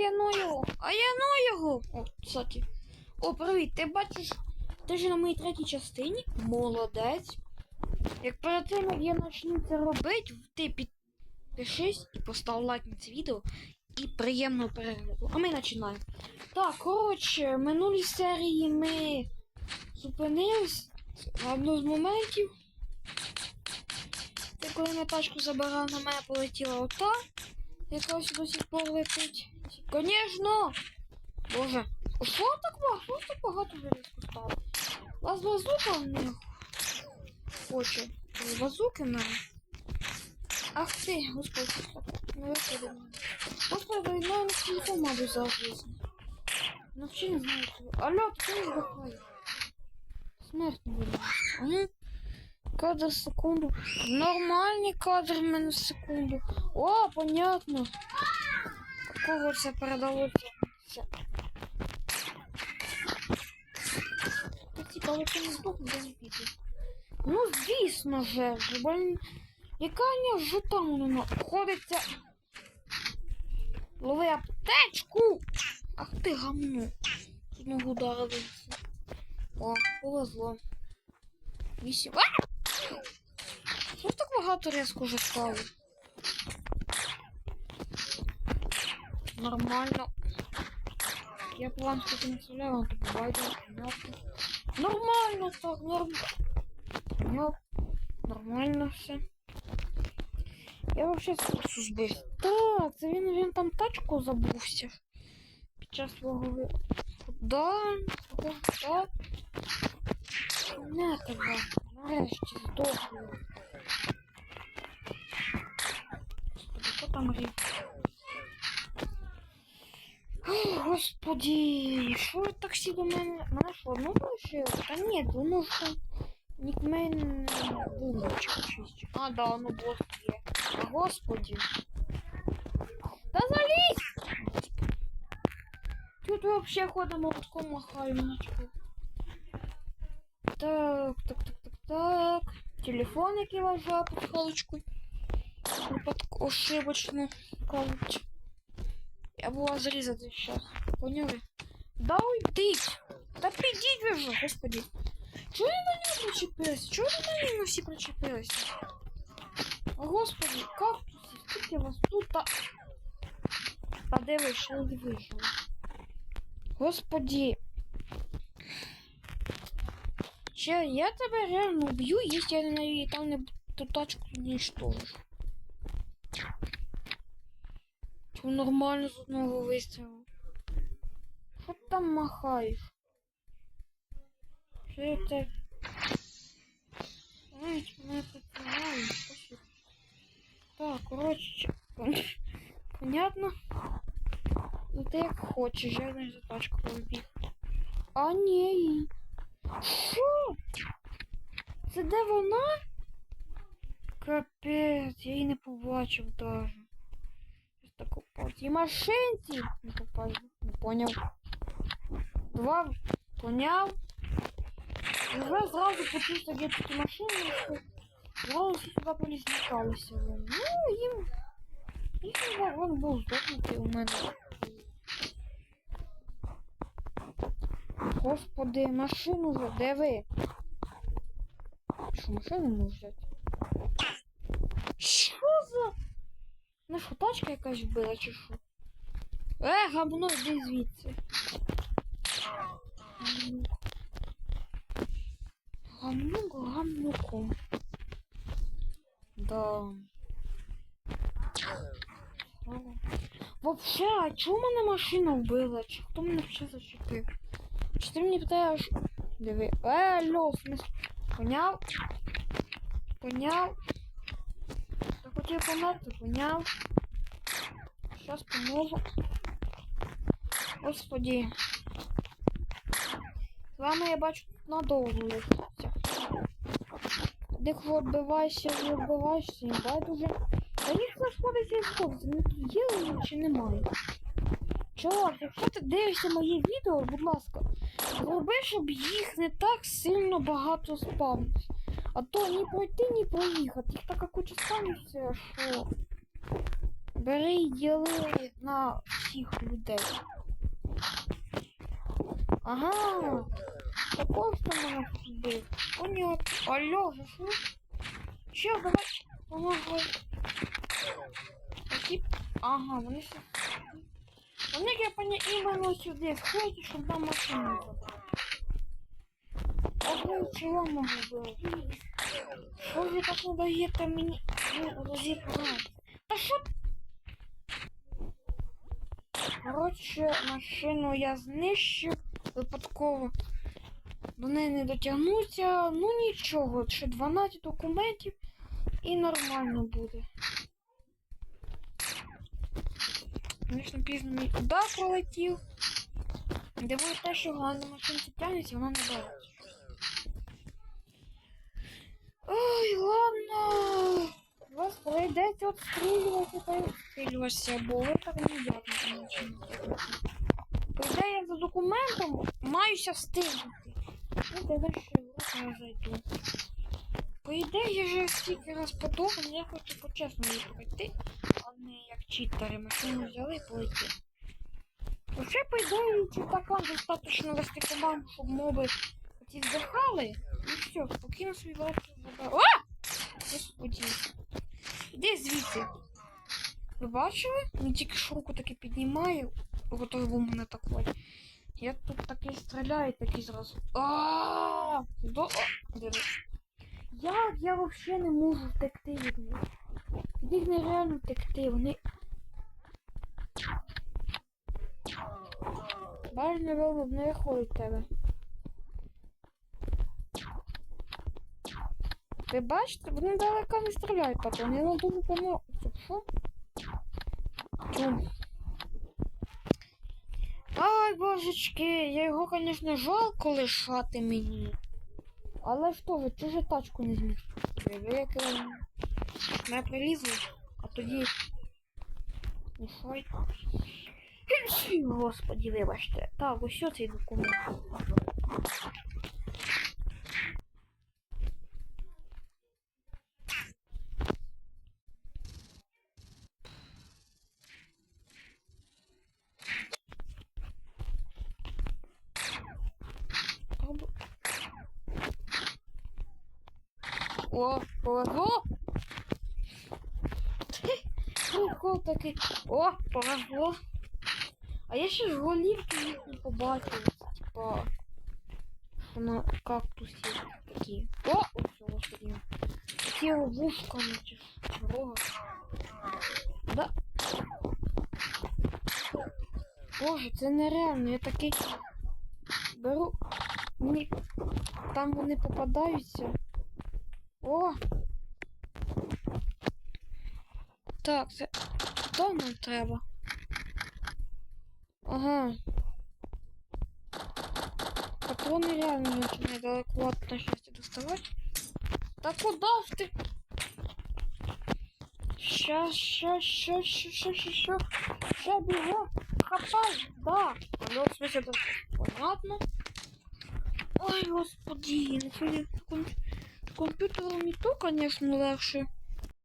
я ну його. А я ну його. О, кстати. О, привіт, ти бачиш, ти ж на моїй третій частині. Молодець. Як перед тим, як я почну це робити, ти підпишись і постав лайк на це відео. І приємного перегляду. А ми починаємо. Так, коротше, в минулій серії ми зупинились в одну з моментів. Це коли ми тачку забирали, на мене полетіла ота, яка ось до сих пор летить. Конечно! Боже, що так багато? Що так багато вирізку стало? Вас базука не хоче. Базуки в мене. Ах ти, господи. Ну виходи мене. Господи, ну на телефон, мабуть, завжди. Ну чи не знаю. чого. Алло, ти не здохай. Смерть не буде. Ну, кадр секунду. Нормальний кадр в мене секунду. О, понятно. Кого це передалося? Цікаво, чи не здох, не. Ну, звісно же, блін. Яка не жита вона ходиться. Лови аптечку! Ах ти гамно. З одного удара. О, повезло. Вісім. Що так багато різко вже стало? Нормально. Я план таки не вам тут бывает. Нормально так, нормально. Нормально все. Я вообще курсу збив. Так, це він, він там тачку забувся. Під час свого. Да, да, да. Не тебе. Нарешті здохли. Господи, там рів? Господи, що так всі до мене? Мене що, одну лишили? Та ні, ж там нікмен булочка чисть. А, да, воно бос є. Господи. Та залізь! Тут вообще ходом молотком нічого. Так, так, так, так, так. Телефон, який лежав під халочкою. Випадку ошибочно кажуть. Я була зрізати зараз. Поняли? Да уйдіть! Та підіть ви вже, господи. Чого ви на нього причепилися? Чого ви на нього всі причепилися? О, Господи, кактуси, скільки вас тут та... Та де ви ще не вижили? Господи. Че, я тебе реально убью, если я на там не ту тачку не уничтожу. Чого нормально з одного вистрілу? Що там махаєш? Що це? Ай, мене що Так, коротше, понятно. Ну ти як хочеш, я не за тачку побіг. А ні. Що? Це де вона? Капець, я її не побачив даже. Так упав. Машинці не поняв. Два поняв. І вже зразу де такі машини, зразу всі сюди. Ну, їм... Їх вагон був здохнутий у мене. Господи, машину вже, де ви? Що, машину не взяти? Що за? Ну що, тачка якась вбила чи що? Е, гамно, йди звідси. Гамнук, гамнуком. Да. Вообще, а чому мене машина вбила? Чи хто мене ще зачепив? Чи ти мені питаєш? Диви. Е, в смысле? Поняв? Поняв? Хотів померти, поняв? Щас поможу. Господи. З вами я бачу надовго лишиться. Дих відбивайся, відбивайся, і байдуже. Та їх знаходиться і сходиться, ну тут є чи немає. Чувак, якщо ти дивишся моє відео, будь ласка, зроби, щоб їх не так сильно багато спавнилось. А то ні пройти, ні проїхати. Їх така куча спавниться, що. Бери і діли на всіх людей. Ага. Такого що мене збив. Понятно. Алло, за що? Давай. Помогай. Такі... Ага, вони ще... Вони, я поня, іменно сюди входять, щоб нам машину забрати. А ви чого могли бути? Що ви так не даєте мені розібрати? Та що? Коротше, машину я знищив випадково. До неї не дотягнуться. Ну нічого, ще 12 документів і нормально буде. Звісно, пізно мій удар пролетів. Дивує те, що вона на машинці тягнеться, вона не бере. Ой, ладно. Вас прийдеться обстрілювати та обстрілюватися, бо ви так не дякуєте нічим. Прийде я за документом, маюся встигнути. Ну, ще в руку зайду. По ідеї, я вже стільки раз подобно, я хочу по-чесному пройти, а не як читери. Машину взяли і полетіли. Вообще, по ідеї, читакам достатньо вести команду, щоб моби ці здихали. І все, спокійно свій лапки забрав. О! Господи. Іди звідси. Ви бачили? Він тільки ж руку таки піднімає, готовий був мене атакувати. Я тут такий стріляю, такий зразу. А! До... О! Як я взагалі не можу втекти від них? Від нереально втекти, вони. Бачиш, напевно, не виходить тебе. Ви бачите, вони далеко не стріляють на думу помогуть. Що? Ну. Ай, божечки, я його, звісно, жалко лишати мені. Але ж теж, ти же тачку не зміг. Ви як не прилізли, а тоді. Нехай. Господи, вибачте. Так, ось цей документ. О, повезло. Прикол такий. О, повезло. А я ще ж голівки їх не побачив. Типа. На кактусі такі. О, ось, господи. Такі вушками чи чого. Да. Боже, це нереально. Я такий беру. Мені там вони попадаються. О! Так, це хто нам треба? Ага. Патрони реально не починає далеко от на щастя доставати. Та куда ти? Ща, ща, ща, ща, ща, ща, ща. Ща бігом. Хапай, да. Алло, в смысле, это понятно. Ой, господи, ну коли ком... комп'ютером і то, конечно, легше.